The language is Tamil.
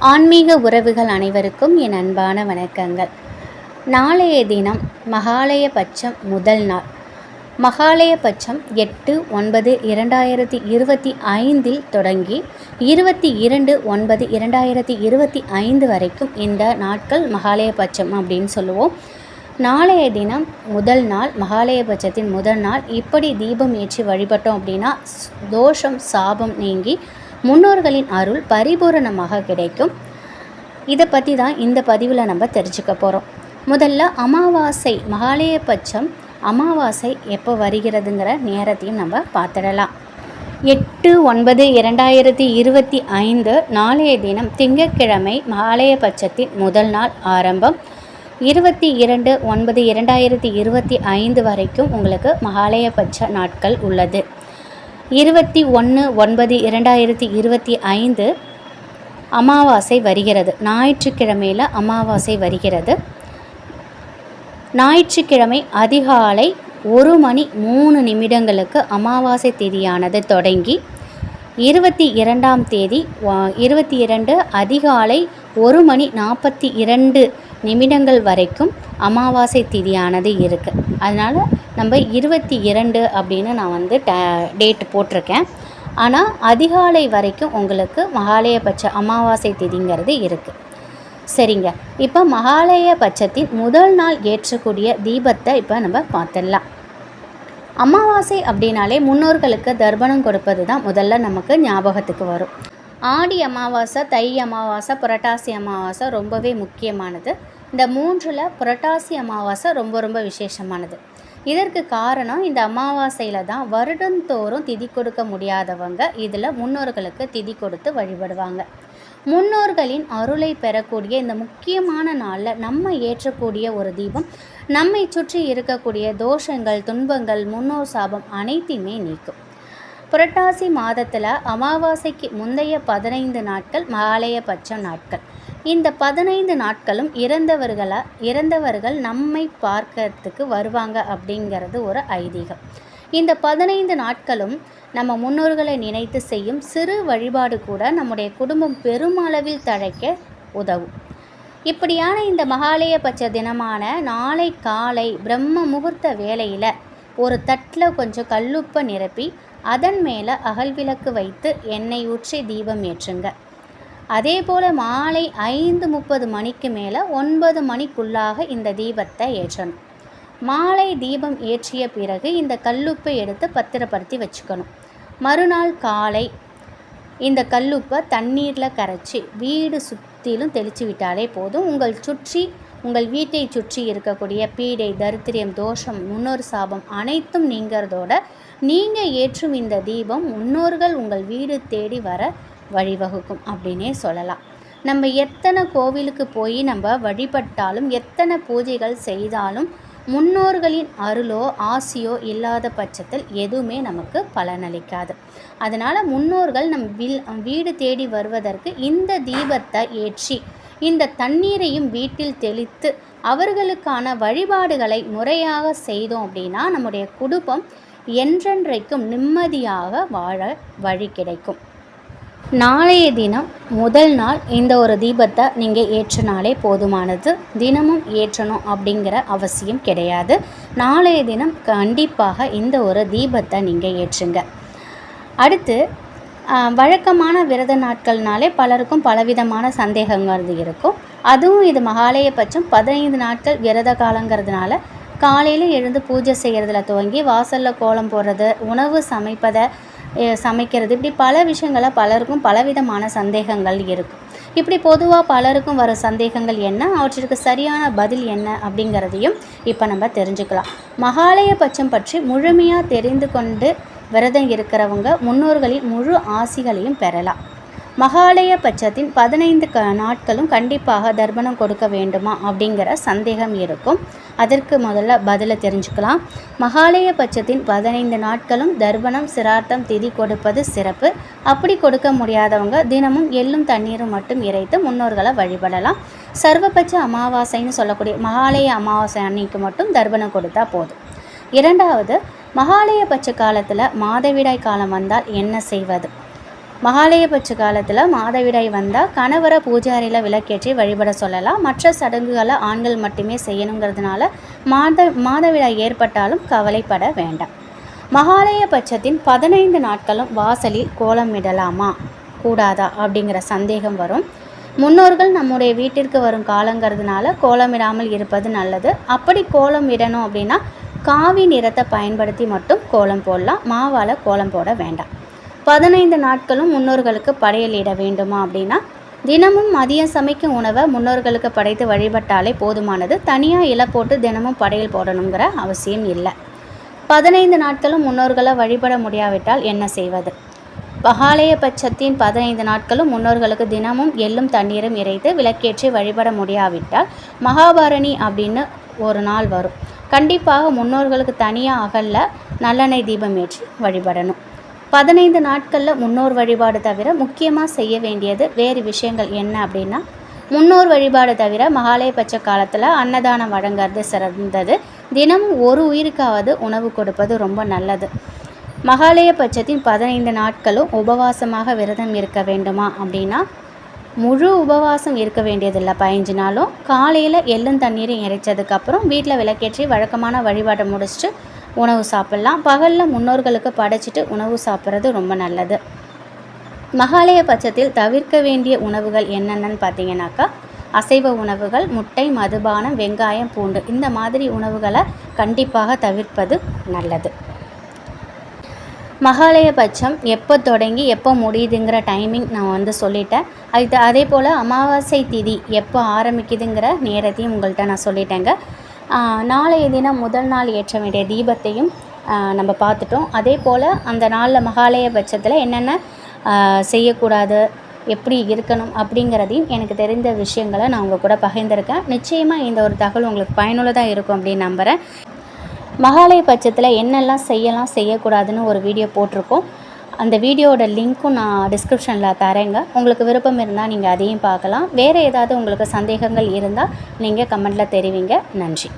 ஆன்மீக உறவுகள் அனைவருக்கும் என் அன்பான வணக்கங்கள். நாளைய தினம் மகாலய பட்சம் முதல் நாள். மகாலய பட்சம் எட்டு ஒன்பது இரண்டாயிரத்தி இருபத்தி ஐந்தில் தொடங்கி இருபத்தி இரண்டு ஒன்பது இரண்டாயிரத்தி இருபத்தி ஐந்து வரைக்கும் இந்த நாட்கள் மகாலய பட்சம் அப்படின்னு சொல்லுவோம். நாளைய தினம் முதல் நாள் மகாலய பட்சத்தின் முதல் நாள். இப்படி தீபம் ஏற்றி வழிபட்டோம் அப்படின்னா தோஷம் சாபம் நீங்கி முன்னோர்களின் அருள் பரிபூரணமாக கிடைக்கும். இதை பற்றி தான் இந்த பதிவில் நம்ம தெரிஞ்சுக்க போகிறோம் முதல்ல அமாவாசை மகாலய பட்சம் அமாவாசை எப்போ வருகிறதுங்கிற நேரத்தையும் நம்ம பார்த்துடலாம். எட்டு ஒன்பது இரண்டாயிரத்தி இருபத்தி ஐந்து நாளைய தினம் திங்கட்கிழமை மகாலய பட்சத்தின் முதல் நாள் ஆரம்பம். இருபத்தி இரண்டு ஒன்பது இரண்டாயிரத்தி இருபத்தி ஐந்து வரைக்கும் உங்களுக்கு மகாலய பட்ச நாட்கள் உள்ளது. இருபத்தி ஒன்று ஒன்பது இரண்டாயிரத்தி இருபத்தி ஐந்து அமாவாசை வருகிறது. ஞாயிற்றுக்கிழமையில் அமாவாசை வருகிறது. ஞாயிற்றுக்கிழமை அதிகாலை ஒரு மணி மூணு நிமிடங்களுக்கு அமாவாசை தேதியானது தொடங்கி இருபத்தி இரண்டாம் தேதி இருபத்தி இரண்டு அதிகாலை ஒரு மணி நாற்பத்தி இரண்டு நிமிடங்கள் வரைக்கும் அமாவாசை திதியானது இருக்குது அதனால் நம்ம இருபத்தி இரண்டு அப்படின்னு நான் வந்து ட டேட் போட்டிருக்கேன். ஆனால் அதிகாலை வரைக்கும் உங்களுக்கு மகாலயபட்ச அமாவாசை திதிங்கிறது இருக்குது சரிங்க. இப்போ மகாலய பட்சத்தின் முதல் நாள் ஏற்றக்கூடிய தீபத்தை இப்போ நம்ம பார்த்துடலாம். அமாவாசை அப்படின்னாலே முன்னோர்களுக்கு தர்ப்பணம் கொடுப்பது தான் முதல்ல நமக்கு ஞாபகத்துக்கு வரும். ஆடி அமாவாசை தை அமாவாசை புரட்டாசி அமாவாசை ரொம்பவே முக்கியமானது. இந்த மூன்றில் புரட்டாசி அமாவாசை ரொம்ப ரொம்ப விசேஷமானது. இதற்கு காரணம் இந்த அமாவாசையில் தான் வருடந்தோறும் திதி கொடுக்க முடியாதவங்க இதில் முன்னோர்களுக்கு திதி கொடுத்து வழிபடுவாங்க. முன்னோர்களின் அருளை பெறக்கூடிய இந்த முக்கியமான நாளில் நம்ம ஏற்றக்கூடிய ஒரு தீபம் நம்மை சுற்றி இருக்கக்கூடிய தோஷங்கள் துன்பங்கள் முன்னோர் சாபம் அனைத்தையுமே நீக்கும். புரட்டாசி மாதத்தில் அமாவாசைக்கு முந்தைய பதினைந்து நாட்கள் மகாலயபட்ச நாட்கள். இந்த பதினைந்து நாட்களும் இறந்தவர்களை இறந்தவர்கள் நம்மை பார்க்கறதுக்கு வருவாங்க அப்படிங்கிறது ஒரு ஐதீகம். இந்த பதினைந்து நாட்களும் நம்ம முன்னோர்களை நினைத்து செய்யும் சிறு வழிபாடு கூட நம்முடைய குடும்பம் பெருமளவில் தழைக்க உதவும். இப்படியான இந்த மகாலய பட்ச தினமான நாளை காலை பிரம்ம முகூர்த்த வேளையில் ஒரு தட்டில் கொஞ்சம் கல்லுப்பை நிரப்பி அதன் மேலே அகல் விளக்கு வைத்து எண்ணெய் ஊற்றி தீபம் ஏற்றுங்க. அதே போல் மாலை ஐந்து முப்பது மணிக்கு மேலே ஒன்பது மணிக்குள்ளாக இந்த தீபத்தை ஏற்றணும். மாலை தீபம் ஏற்றிய பிறகு இந்த கல்லுப்பை எடுத்து பத்திரப்படுத்தி வச்சுக்கணும். மறுநாள் காலை இந்த கல்லுப்பை தண்ணீரில் கரைச்சி வீடு சுற்றிலும் தெளித்து விட்டாலே போதும். உங்கள் சுற்றி உங்கள் வீட்டை சுற்றி இருக்கக்கூடிய பீடை தரித்திரியம் தோஷம் முன்னோர் சாபம் அனைத்தும் நீங்கிறதோட நீங்கள் ஏற்றும் இந்த தீபம் முன்னோர்கள் உங்கள் வீடு தேடி வர வழிவகுக்கும் அப்படின்னே சொல்லலாம். நம்ம எத்தனை கோவிலுக்கு போய் நம்ம வழிபட்டாலும் எத்தனை பூஜைகள் செய்தாலும் முன்னோர்களின் அருளோ ஆசியோ இல்லாத பட்சத்தில் எதுவுமே நமக்கு பலனளிக்காது. அதனால் முன்னோர்கள் நம் வில் வீடு தேடி வருவதற்கு இந்த தீபத்தை ஏற்றி இந்த தண்ணீரையும் வீட்டில் தெளித்து அவர்களுக்கான வழிபாடுகளை முறையாக செய்தோம் அப்படின்னா நம்முடைய குடும்பம் என்றென்றைக்கும் நிம்மதியாக வாழ வழி கிடைக்கும். நாளைய தினம் முதல் நாள் இந்த ஒரு தீபத்தை நீங்கள் ஏற்றினாலே போதுமானது. தினமும் ஏற்றணும் அப்படிங்கிற அவசியம் கிடையாது. நாளைய தினம் கண்டிப்பாக இந்த ஒரு தீபத்தை நீங்கள் ஏற்றுங்க. அடுத்து வழக்கமான விரத நாட்கள்னாலே பலருக்கும் பலவிதமான சந்தேகங்கள் இருக்கும். அதுவும் இது மகாலய பட்சம் பதினைந்து நாட்கள் விரத காலங்கிறதுனால காலையில் எழுந்து பூஜை செய்கிறதுல துவங்கி வாசலில் கோலம் போடுறது உணவு சமைப்பதை சமைக்கிறது இப்படி பல விஷயங்களை பலருக்கும் பலவிதமான சந்தேகங்கள் இருக்கும். இப்படி பொதுவாக பலருக்கும் வர சந்தேகங்கள் என்ன? அவற்றிற்கு சரியான பதில் என்ன அப்படிங்கிறதையும் இப்போ நம்ம தெரிஞ்சுக்கலாம். மகாலய பட்சம் பற்றி முழுமையாக தெரிந்து கொண்டு விரதம் இருக்கிறவங்க முன்னோர்களின் முழு ஆசிகளையும் பெறலாம். மகாலய பட்சத்தின் பதினைந்து க நாட்களும் கண்டிப்பாக தர்ப்பணம் கொடுக்க வேண்டுமா அப்படிங்கிற சந்தேகம் இருக்கும். அதற்கு முதல்ல பதிலை தெரிஞ்சுக்கலாம். மகாலய பட்சத்தின் பதினைந்து நாட்களும் தர்ப்பணம் சிரார்த்தம் திதி கொடுப்பது சிறப்பு. அப்படி கொடுக்க முடியாதவங்க தினமும் எள்ளும் தண்ணீரும் மட்டும் இறைத்து முன்னோர்களை வழிபடலாம். சர்வபட்ச அமாவாசைன்னு சொல்லக்கூடிய மகாலய அமாவாசை அன்னைக்கு மட்டும் தர்ப்பணம் கொடுத்தா போதும். இரண்டாவது மகாலயபட்ச காலத்தில் மாதவிடாய் காலம் வந்தால் என்ன செய்வது? மகாலயபட்ச காலத்தில் மாதவிடாய் வந்தால் கணவரை பூஜாரியில் விளக்கேற்றி வழிபட சொல்லலாம். மற்ற சடங்குகளை ஆண்கள் மட்டுமே செய்யணுங்கிறதுனால மாத மாதவிடாய் ஏற்பட்டாலும் கவலைப்பட வேண்டாம். மகாலய பட்சத்தின் பதினைந்து நாட்களும் வாசலில் கோலமிடலாமா கூடாதா? அப்படிங்கிற சந்தேகம் வரும். முன்னோர்கள் நம்முடைய வீட்டிற்கு வரும் காலங்கிறதுனால கோலமிடாமல் இருப்பது நல்லது. அப்படி கோலம் இடணும் அப்படின்னா காவி நிறத்தை பயன்படுத்தி மட்டும் கோலம் போடலாம். மாவால் கோலம் போட வேண்டாம். பதினைந்து நாட்களும் முன்னோர்களுக்கு படையலிட வேண்டுமா அப்படின்னா தினமும் மதியம் சமைக்கும் உணவை முன்னோர்களுக்கு படைத்து வழிபட்டாலே போதுமானது. தனியாக இலை போட்டு தினமும் படையல் போடணுங்கிற அவசியம் இல்லை. பதினைந்து நாட்களும் முன்னோர்களை வழிபட முடியாவிட்டால் என்ன செய்வது? பகாலய பட்சத்தின் பதினைந்து நாட்களும் முன்னோர்களுக்கு தினமும் எள்ளும் தண்ணீரும் இறைத்து விளக்கேற்றி வழிபட முடியாவிட்டால் மகாபாரணி அப்படின்னு ஒரு நாள் வரும். கண்டிப்பாக முன்னோர்களுக்கு தனியாக அகல்ல நல்லெண்ணெய் தீபம் ஏற்றி வழிபடணும். பதினைந்து நாட்களில் முன்னோர் வழிபாடு தவிர முக்கியமாக செய்ய வேண்டியது வேறு விஷயங்கள் என்ன அப்படின்னா முன்னோர் வழிபாடு தவிர மகாலய பட்ச காலத்தில் அன்னதானம் வழங்குறது சிறந்தது. தினமும் ஒரு உயிருக்காவது உணவு கொடுப்பது ரொம்ப நல்லது. மகாலய பட்சத்தின் பதினைந்து நாட்களும் உபவாசமாக விரதம் இருக்க வேண்டுமா அப்படின்னா முழு உபவாசம் இருக்க வேண்டியதில்லை. பதினஞ்சு நாளும் காலையில் எள்ளும் தண்ணீரும் இறைச்சதுக்கப்புறம் வீட்டில் விளக்கேற்றி வழக்கமான வழிபாட்டை முடிச்சுட்டு உணவு சாப்பிட்லாம். பகலில் முன்னோர்களுக்கு படைச்சிட்டு உணவு சாப்பிட்றது ரொம்ப நல்லது. மகாலய பட்சத்தில் தவிர்க்க வேண்டிய உணவுகள் என்னென்னு பார்த்தீங்கன்னாக்கா அசைவ உணவுகள் முட்டை மதுபானம் வெங்காயம் பூண்டு இந்த மாதிரி உணவுகளை கண்டிப்பாக தவிர்ப்பது நல்லது. மகாலய பட்சம் எப்போ தொடங்கி எப்போ முடியுதுங்கிற டைமிங் நான் வந்து சொல்லிட்டேன். அது அதே போல் அமாவாசை திதி எப்போ ஆரம்பிக்குதுங்கிற நேரத்தையும் உங்கள்கிட்ட நான் சொல்லிட்டேங்க. நாளைய தினம் முதல் நாள் ஏற்ற வேண்டிய தீபத்தையும் நம்ம பார்த்துட்டோம். அதே போல் அந்த நாளில் மகாலய பட்சத்தில் என்னென்ன செய்யக்கூடாது எப்படி இருக்கணும் அப்படிங்கிறதையும் எனக்கு தெரிந்த விஷயங்களை நான் உங்கள் கூட பகிர்ந்திருக்கேன். நிச்சயமாக இந்த ஒரு தகவல் உங்களுக்கு பயனுள்ளதாக இருக்கும் அப்படின்னு நம்புகிறேன் மகாலய பட்சத்தில் என்னெல்லாம் செய்யலாம் செய்யக்கூடாதுன்னு ஒரு வீடியோ போட்டிருக்கோம். அந்த வீடியோட லிங்க்கும் நான் டிஸ்கிரிப்ஷனில் தரேங்க. உங்களுக்கு விருப்பம் இருந்தால் நீங்கள் அதையும் பார்க்கலாம். வேறு ஏதாவது உங்களுக்கு சந்தேகங்கள் இருந்தால் நீங்கள் கமெண்ட்டில் தெரிவிங்க. நன்றி.